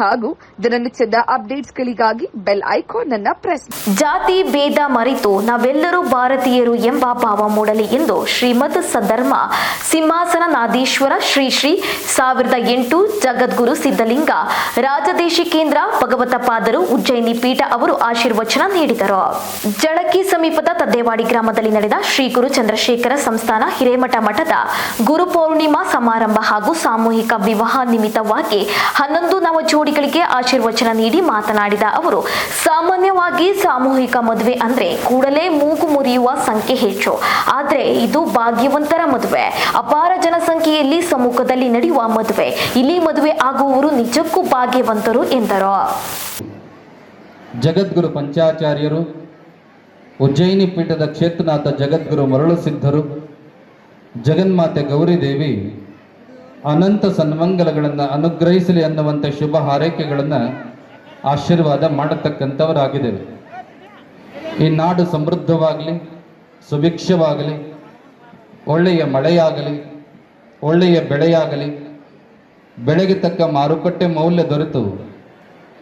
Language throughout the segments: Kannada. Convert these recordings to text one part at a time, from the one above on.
ಹಾಗೂ ದಿನನಿತ್ಯದ ಅಪ್ಡೇಟ್ಸ್ಗಳಿಗಾಗಿ ಬೆಲ್ ಐಕಾನ್ ಅನ್ನ ಪ್ರೆಸ್ ಜಾತಿ ಭೇದ ಮರೆತು ನಾವೆಲ್ಲರೂ ಭಾರತೀಯರು ಎಂಬ ಭಾವ ಮೂಡಲಿ ಎಂದು ಶ್ರೀಮದ್ ಸದ್ಧರ್ಮ ಸಿಂಹಾಸನನಾದೀಶ್ವರ ಶ್ರೀ ಶ್ರೀ ಸಾವಿರದ ಎಂಟು ಜಗದ್ಗುರು ಸಿದ್ಧಲಿಂಗ ರಾಜದೇಶಿ ಕೇಂದ್ರ ಭಗವತ ಪಾದರು ಉಜ್ಜಯಿನಿ ಪೀಠ ಅವರು ಆಶೀರ್ವಚನ ನೀಡಿದರು. ಜಳಕಿ ಸಮೀಪದ ತದ್ದೇವಾಡಿ ಗ್ರಾಮದಲ್ಲಿ ನಡೆದ ಶ್ರೀ ಗುರು ಚಂದ್ರಶೇಖರ ಸಂಸ್ಥಾನ ಹಿರೇಮಠ ಮಠದ ಗುರು ಸಮಾರಂಭ ಹಾಗೂ ಸಾಮೂಹಿಕ ವಿವಾಹ ನಿಮಿತ್ತವಾಗಿ ಹನ್ನೊಂದು ನವ ಜೋಡಿಗಳಿಗೆ ಆಶೀರ್ವಚನ ನೀಡಿ ಮಾತನಾಡಿದ ಅವರು, ಸಾಮಾನ್ಯವಾಗಿ ಸಾಮೂಹಿಕ ಮದುವೆ ಅಂದ್ರೆ ಕೂಡಲೇ ಮೂಗು ಮುರಿಯುವ ಸಂಖ್ಯೆ ಹೆಚ್ಚು. ಆದ್ರೆ ಇದು ಭಾಗ್ಯವಂತರ ಮದುವೆ. ಅಪಾರ ಜನಸಂಖ್ಯೆಯಲ್ಲಿ ಸಮ್ಮುಖದಲ್ಲಿ ನಡೆಯುವ ಮದುವೆ. ಇಲ್ಲಿ ಮದುವೆ ಆಗುವವರು ನಿಜಕ್ಕೂ ಭಾಗ್ಯವಂತರು ಎಂದರು. ಜಗದ್ಗುರು ಪಂಚಾಚಾರ್ಯರು, ಉಜ್ಜಯಿನಿ ಪೀಠದ ಕ್ಷೇತ್ರನಾಥ ಜಗದ್ಗುರು ಮರಳು ಸಿದ್ಧರು, ಜಗನ್ಮಾತೆ ಗೌರಿದೇವಿ ಅನಂತ ಸನ್ಮಂಗಲಗಳನ್ನು ಅನುಗ್ರಹಿಸಲಿ ಅನ್ನುವಂಥ ಶುಭ ಹಾರೈಕೆಗಳನ್ನು ಆಶೀರ್ವಾದ ಮಾಡತಕ್ಕಂಥವರಾಗಿದ್ದೇವೆ. ಈ ನಾಡು ಸಮೃದ್ಧವಾಗಲಿ, ಸುಭಿಕ್ಷವಾಗಲಿ, ಒಳ್ಳೆಯ ಮಳೆಯಾಗಲಿ, ಒಳ್ಳೆಯ ಬೆಳೆಯಾಗಲಿ, ಬೆಳೆಗೆ ತಕ್ಕ ಮಾರುಕಟ್ಟೆ ಮೌಲ್ಯ ದೊರೆತು.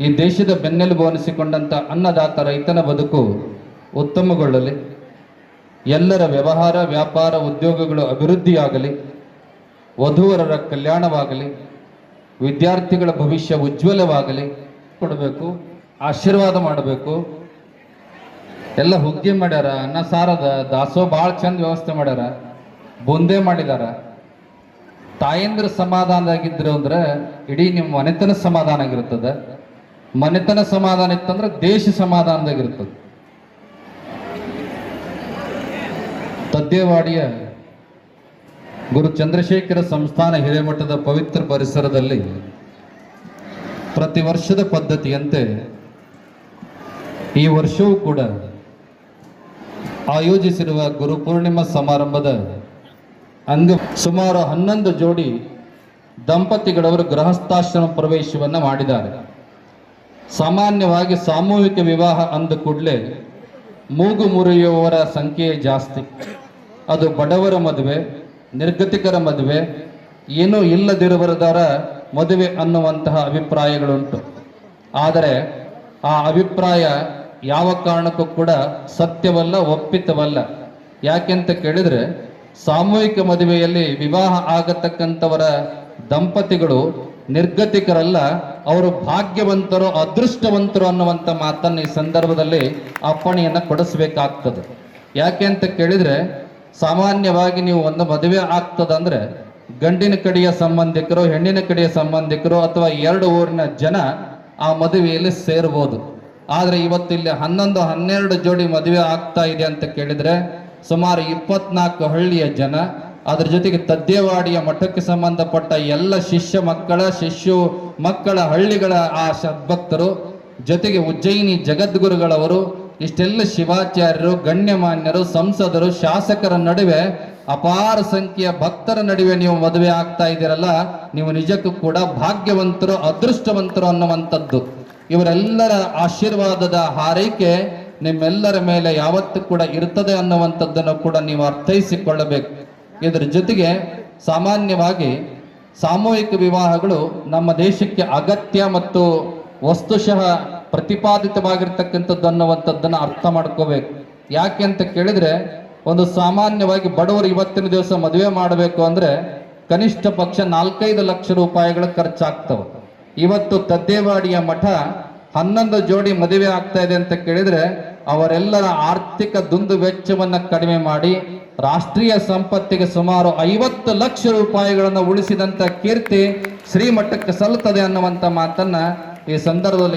ಈ ದೇಶದ ಬೆನ್ನೆಲುಬು ಅನಿಸಿಕೊಂಡಂಥ ಅನ್ನದಾತ ರೈತನ ಬದುಕು ಉತ್ತಮಗೊಳ್ಳಲಿ. ಎಲ್ಲರ ವ್ಯವಹಾರ, ವ್ಯಾಪಾರ, ಉದ್ಯೋಗಗಳು ಅಭಿವೃದ್ಧಿಯಾಗಲಿ. ವಧುವರರ ಕಲ್ಯಾಣವಾಗಲಿ, ವಿದ್ಯಾರ್ಥಿಗಳ ಭವಿಷ್ಯ ಉಜ್ವಲವಾಗಲಿ ಕೊಡಬೇಕು, ಆಶೀರ್ವಾದ ಮಾಡಬೇಕು. ಎಲ್ಲ ಹುಗ್ಗಿ ಮಾಡ್ಯಾರ, ಅನ್ನ ಸಾರದ ದಾಸೋ ಭಾಳ ಚಂದ ವ್ಯವಸ್ಥೆ ಮಾಡ್ಯಾರ, ಬುಂದೆ ಮಾಡಿದಾರ. ತಾಯಂದ್ರ ಸಮಾಧಾನದಾಗಿದ್ರು ಅಂದ್ರೆ ಇಡೀ ನಿಮ್ಮ ಮನೆತನ ಸಮಾಧಾನ ಆಗಿರ್ತದೆ. ಮನೆತನ ಸಮಾಧಾನ ಇತ್ತಂದ್ರೆ ದೇಶ ಸಮಾಧಾನದಾಗಿರ್ತದೆ. ತದ್ದೇವಾಡಿಯ ಗುರು ಚಂದ್ರಶೇಖರ ಸಂಸ್ಥಾನ ಹಿರೇಮಠದ ಪವಿತ್ರ ಪರಿಸರದಲ್ಲಿ ಪ್ರತಿ ವರ್ಷದ ಪದ್ಧತಿಯಂತೆ ಈ ವರ್ಷವೂ ಕೂಡ ಆಯೋಜಿಸಿರುವ ಗುರುಪೂರ್ಣಿಮಾ ಸಮಾರಂಭದ ಅಂಗ ಸುಮಾರು ಹನ್ನೊಂದು ಜೋಡಿ ದಂಪತಿಗಳವರು ಗೃಹಸ್ಥಾಶ್ರಮ ಪ್ರವೇಶವನ್ನು ಮಾಡಿದ್ದಾರೆ. ಸಾಮಾನ್ಯವಾಗಿ ಸಾಮೂಹಿಕ ವಿವಾಹ ಅಂದ ಕೂಡಲೇ ಮೂಗು ಮುರಿಯುವವರ ಸಂಖ್ಯೆ ಜಾಸ್ತಿ. ಅದು ಬಡವರ ಮದುವೆ ನಿರ್ಗತಿಕರ ಮದುವೆ, ಏನೂ ಇಲ್ಲದಿರುವರದರ ಮದುವೆ ಅನ್ನುವಂತಹ ಅಭಿಪ್ರಾಯಗಳುಂಟು. ಆದರೆ ಆ ಅಭಿಪ್ರಾಯ ಯಾವ ಕಾರಣಕ್ಕೂ ಕೂಡ ಸತ್ಯವಲ್ಲ, ಒಪ್ಪಿತವಲ್ಲ. ಯಾಕೆಂತ ಕೇಳಿದರೆ, ಸಾಮೂಹಿಕ ಮದುವೆಯಲ್ಲಿ ವಿವಾಹ ಆಗತಕ್ಕಂಥವರ ದಂಪತಿಗಳು ನಿರ್ಗತಿಕರಲ್ಲ, ಅವರು ಭಾಗ್ಯವಂತರು, ಅದೃಷ್ಟವಂತರು ಅನ್ನುವಂಥ ಮಾತನ್ನು ಈ ಸಂದರ್ಭದಲ್ಲಿ ಅಪ್ಪಣೆಯನ್ನು ಕೊಡಿಸಬೇಕಾಗ್ತದೆ. ಯಾಕೆ ಅಂತ ಕೇಳಿದ್ರೆ ಸಾಮಾನ್ಯವಾಗಿ ನೀವು ಒಂದು ಮದುವೆ ಆಗ್ತದಂದ್ರೆ ಗಂಡಿನ ಕಡೆಯ ಸಂಬಂಧಿಕರು, ಹೆಣ್ಣಿನ ಕಡೆಯ ಸಂಬಂಧಿಕರು ಅಥವಾ ಎರಡು ಊರಿನ ಜನ ಆ ಮದುವೆಯಲ್ಲಿ ಸೇರ್ಬೋದು. ಆದರೆ ಇವತ್ತು ಇಲ್ಲಿ ಹನ್ನೊಂದು, ಹನ್ನೆರಡು ಜೋಡಿ ಮದುವೆ ಆಗ್ತಾ ಇದೆ ಅಂತ ಕೇಳಿದರೆ ಸುಮಾರು ಇಪ್ಪತ್ನಾಲ್ಕು ಹಳ್ಳಿಯ ಜನ, ಅದರ ಜೊತೆಗೆ ತದ್ದೇವಾಡಿಯ ಮಠಕ್ಕೆ ಸಂಬಂಧಪಟ್ಟ ಎಲ್ಲ ಶಿಷ್ಯ ಮಕ್ಕಳ, ಶಿಷ್ಯು ಮಕ್ಕಳ ಹಳ್ಳಿಗಳ ಆ ಸದ್ಭಕ್ತರು ಜೊತೆಗೆ ಉಜ್ಜಯಿನಿ ಜಗದ್ಗುರುಗಳವರು ಇಷ್ಟೆಲ್ಲ ಶಿವಾಚಾರ್ಯರು, ಗಣ್ಯಮಾನ್ಯರು, ಸಂಸದರು, ಶಾಸಕರ ನಡುವೆ ಅಪಾರ ಸಂಖ್ಯೆಯ ಭಕ್ತರ ನಡುವೆ ನೀವು ಮದುವೆ ಆಗ್ತಾ ಇದ್ದೀರಲ್ಲ, ನೀವು ನಿಜಕ್ಕೂ ಕೂಡ ಭಾಗ್ಯವಂತರು, ಅದೃಷ್ಟವಂತರು ಅನ್ನುವಂಥದ್ದು. ಇವರೆಲ್ಲರ ಆಶೀರ್ವಾದದ ಹಾರೈಕೆ ನಿಮ್ಮೆಲ್ಲರ ಮೇಲೆ ಯಾವತ್ತೂ ಕೂಡ ಇರ್ತದೆ ಅನ್ನುವಂಥದ್ದನ್ನು ಕೂಡ ನೀವು ಅರ್ಥೈಸಿಕೊಳ್ಳಬೇಕು. ಇದರ ಜೊತೆಗೆ ಸಾಮಾನ್ಯವಾಗಿ ಸಾಮೂಹಿಕ ವಿವಾಹಗಳು ನಮ್ಮ ದೇಶಕ್ಕೆ ಅಗತ್ಯ ಮತ್ತು ವಸ್ತುಶಃ ಪ್ರತಿಪಾದಿತವಾಗಿರ್ತಕ್ಕಂಥದ್ದು ಅನ್ನುವಂಥದ್ದನ್ನು ಅರ್ಥ ಮಾಡ್ಕೋಬೇಕು. ಯಾಕೆ ಅಂತ ಕೇಳಿದ್ರೆ, ಒಂದು ಸಾಮಾನ್ಯವಾಗಿ ಬಡವರು ಇವತ್ತಿನ ದಿವಸ ಮದುವೆ ಮಾಡಬೇಕು ಅಂದ್ರೆ ಕನಿಷ್ಠ ಪಕ್ಷ ನಾಲ್ಕೈದು ಲಕ್ಷ ರೂಪಾಯಿಗಳು ಖರ್ಚಾಗ್ತವೆ. ಇವತ್ತು ತದ್ದೇವಾಡಿಯ ಮಠ ಹನ್ನೊಂದು ಜೋಡಿ ಮದುವೆ ಆಗ್ತಾ ಇದೆ ಅಂತ ಕೇಳಿದ್ರೆ, ಅವರೆಲ್ಲರ ಆರ್ಥಿಕ ದುಂದು ವೆಚ್ಚವನ್ನ ಕಡಿಮೆ ಮಾಡಿ, ರಾಷ್ಟ್ರೀಯ ಸಂಪತ್ತಿಗೆ ಸುಮಾರು ಐವತ್ತು ಲಕ್ಷ ರೂಪಾಯಿಗಳನ್ನು ಉಳಿಸಿದಂತ ಕೀರ್ತಿ ಶ್ರೀಮಠಕ್ಕೆ ಸಲ್ಲುತ್ತದೆ ಅನ್ನುವಂಥ ಮಾತನ್ನ ಈ ಸಂದರ್ಭದಲ್ಲಿ